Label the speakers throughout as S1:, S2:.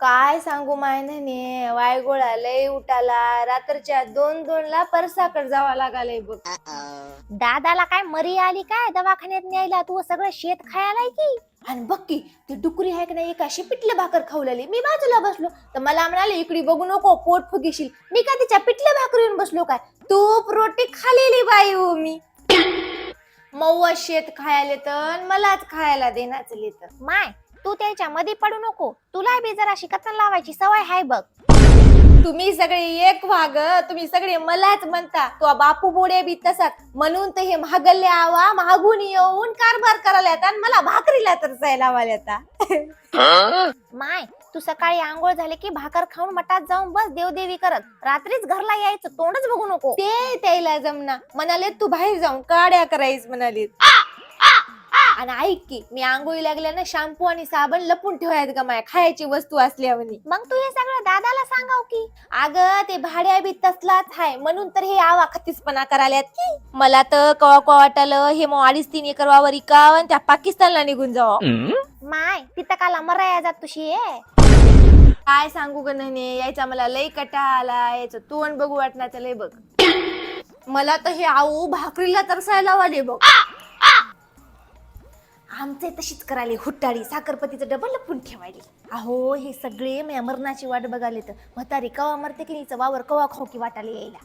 S1: काय सांगू मायने वायगोळा लय उठाला. रात्रीच्या दोन दोन ला परसाकड जावा लागालय बघ.
S2: दादाला काय मरी आली काय? दवाखान्यात न्यायला तू सगळं शेत खायला की?
S1: आणि बघ की ती डुकरी आहे की नाही एका पिठलं भाकर खावलेली मी बाजूला बसलो. तर मला म्हणाले इकडे बघू नको पोट फुगीशील. मी काय तिच्या पिठल्या भाकरीवर बसलो काय? तूप रोटी खालेली बाई हो मी. मऊ शेत खायला तर मलाच खायला देण्याच तर
S2: माय तू त्याच्या मध्ये पडू नको. तुला बी जरा शिकत लावायची सवय हाय बघ.
S1: तुम्ही सगळे एक वाग तुम्ही सगळे मलाच म्हणता तो बापू बोडे बी तसाच. म्हणून तर हे महागल्ले आवा महागून येऊन कारभार करायला येतात आणि मला भाकरीला तर जायला आता
S2: माय तू सकाळी आंघोळ झाले की भाकर खाऊन मठात जाऊन बस देवदेवी करत. रात्रीच घरला यायचं तोंडच बघू नको.
S1: ते त्याला जमना. म्हणाले तू बाहेर जाऊन काड्या करायच म्हणाले आणि ऐक की मी आंघोळी लागल्या ना शॅम्पू आणि साबण लपून ठेवायत का माया खायची वस्तू असल्यावनी
S2: मग तू हे सगळं दादाला सांगाव की?
S1: अग ते भाड्या बी तसलाच हाय. म्हणून तर हे आवा खतीसपणा करायल्यात की. मला तर कवा कवा वाटलं हे मग अडीच तीन एकर वावर इकाव आणि त्या पाकिस्तानला निघून जावं.
S2: माय तिथं काला मराया जात तुशी आहे
S1: काय सांगू ग नने यायचा मला लय कटा आला. याचं तोंड बघू वाटण्याचं लय बघ. मला तर हे आऊ भाकरीला तरसायला वाले बघ. आमचे तशीच करायले हुट्टाळी साखरपतीचं डबल लपून ठेवायले. अहो हे सगळे मी मरणाची वाट बघाले तर म्हातारी कवा मरते की नीचं वावर कवा खाऊ की वाटाले यायला.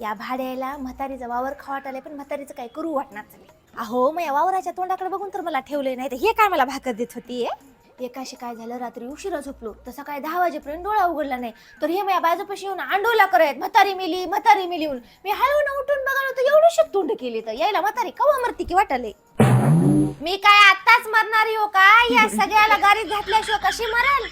S1: या भाड्याला म्हातारीचा वावर खावाटाले पण म्हातारीचं काय करू वाटणार चालेल अहो मग या वावराच्या तोंडाकडे बघून तर मला ठेवले नाही तर हे काय मला भाकर देत होती एकाशी काय झालं? रात्री उशिरा झोपलो. तसं काय दहा वाजेपर्यंत डोळा उघडला नाही. तर हे माझ्या बाजूपाशी येऊन आंडोला करायत म्हातारी मिली म्हातारी मिली येऊन मी हळून उठून बघायला तर एवढी तोंड केली तर. यायला म्हातारी कवा मरती की वाटाले मी काय आताच मरणारी हो का? या सगळ्याला गाडीत घातल्याशिवाय कशी मरेल?